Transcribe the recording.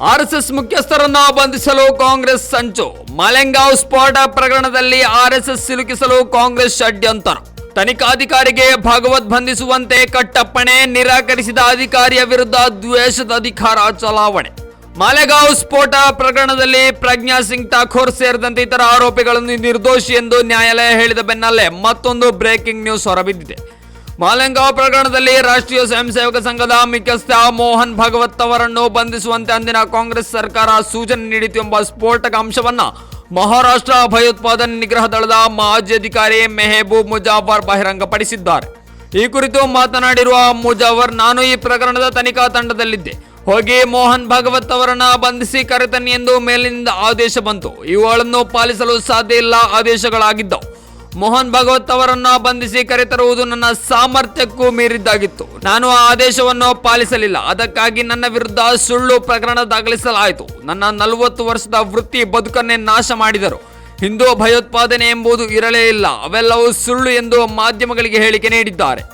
RSS ಮುಖ್ಯಸ್ಥರನ್ನು ಬಂಧಿಸಲು ಕಾಂಗ್ರೆಸ್ ಸಂಚು. ಮಲೆಂಗಾವ್ ಸ್ಫೋಟ ಪ್ರಕರಣದಲ್ಲಿ ಆರ್ಎಸ್ಎಸ್ ಸಿಲುಕಿಸಲು ಕಾಂಗ್ರೆಸ್ ಷಡ್ಯಂತರ. ತನಿಖಾಧಿಕಾರಿಗೆ ಭಾಗವತ್ ಬಂಧಿಸುವಂತೆ ಕಟ್ಟಪ್ಪಣೆ ನಿರಾಕರಿಸಿದ ಅಧಿಕಾರಿಯ ವಿರುದ್ಧ ದ್ವೇಷದ ಅಧಿಕಾರ ಚಲಾವಣೆ. ಮಾಲೆಗಾಂವ್ ಸ್ಫೋಟ ಪ್ರಕರಣದಲ್ಲಿ ಪ್ರಜ್ಞಾ ಸಿಂಗ್ ಠಾಕೂರ್ ಸೇರಿದಂತೆ ಇತರ ಆರೋಪಿಗಳನ್ನು ನಿರ್ದೋಷಿ ಎಂದು ನ್ಯಾಯಾಲಯ ಹೇಳಿದ ಬೆನ್ನಲ್ಲೇ ಮತ್ತೊಂದು ಬ್ರೇಕಿಂಗ್ ನ್ಯೂಸ್ ಹೊರಬಿದ್ದಿದೆ. ಮಾಲೆಗಾಂವ್ ಪ್ರಕರಣದಲ್ಲಿ ರಾಷ್ಟ್ರೀಯ ಸ್ವಯಂ ಸೇವಕ ಸಂಘದ ಮುಖ್ಯಸ್ಥ ಮೋಹನ್ ಭಗವತ್ ಅವರನ್ನು ಬಂಧಿಸುವಂತೆ ಅಂದಿನ ಕಾಂಗ್ರೆಸ್ ಸರ್ಕಾರ ಸೂಚನೆ ನೀಡಿತು ಎಂಬ ಸ್ಫೋಟಕ ಅಂಶವನ್ನ ಮಹಾರಾಷ್ಟ್ರ ಭಯೋತ್ಪಾದನೆ ನಿಗ್ರಹ ದಳದ ಮಾಜಿ ಅಧಿಕಾರಿ ಮೆಹಬೂಬ್ ಮುಜಾಫರ್ ಬಹಿರಂಗಪಡಿಸಿದ್ದಾರೆ. ಈ ಕುರಿತು ಮಾತನಾಡಿರುವ ಮುಜಾಫರ್ ನಾನು ಈ ಪ್ರಕರಣದ ತನಿಖಾ ತಂಡದಲ್ಲಿದ್ದೆ. ಹೋಗಿ ಮೋಹನ್ ಭಾಗವತ್ ಅವರನ್ನ ಬಂಧಿಸಿ ಕರೆತನ್ನಿ ಎಂದು ಮೇಲಿನಿಂದ ಆದೇಶ ಬಂತು. ಇವುಗಳನ್ನು ಪಾಲಿಸಲು ಸಾಧ್ಯ ಇಲ್ಲ, ಆದೇಶಗಳಾಗಿದ್ದವು. ಮೋಹನ್ ಭಾಗವತ್ ಅವರನ್ನು ಬಂಧಿಸಿ ಕರೆತರುವುದು ನನ್ನ ಸಾಮರ್ಥ್ಯಕ್ಕೂ ಮೀರಿದ್ದಾಗಿತ್ತು. ನಾನು ಆ ಆದೇಶವನ್ನು ಪಾಲಿಸಲಿಲ್ಲ. ಅದಕ್ಕಾಗಿ ನನ್ನ ವಿರುದ್ಧ ಸುಳ್ಳು ಪ್ರಕರಣ ದಾಖಲಿಸಲಾಯಿತು. ನನ್ನ ನಲವತ್ತು ವರ್ಷದ ವೃತ್ತಿ ಬದುಕನ್ನೇ ನಾಶ ಮಾಡಿದರು. ಹಿಂದೂ ಭಯೋತ್ಪಾದನೆ ಎಂಬುದು ಇರಲೇ ಇಲ್ಲ. ಅವೆಲ್ಲವೂ ಸುಳ್ಳು ಎಂದು ಮಾಧ್ಯಮಗಳಿಗೆ ಹೇಳಿಕೆ ನೀಡಿದ್ದಾರೆ.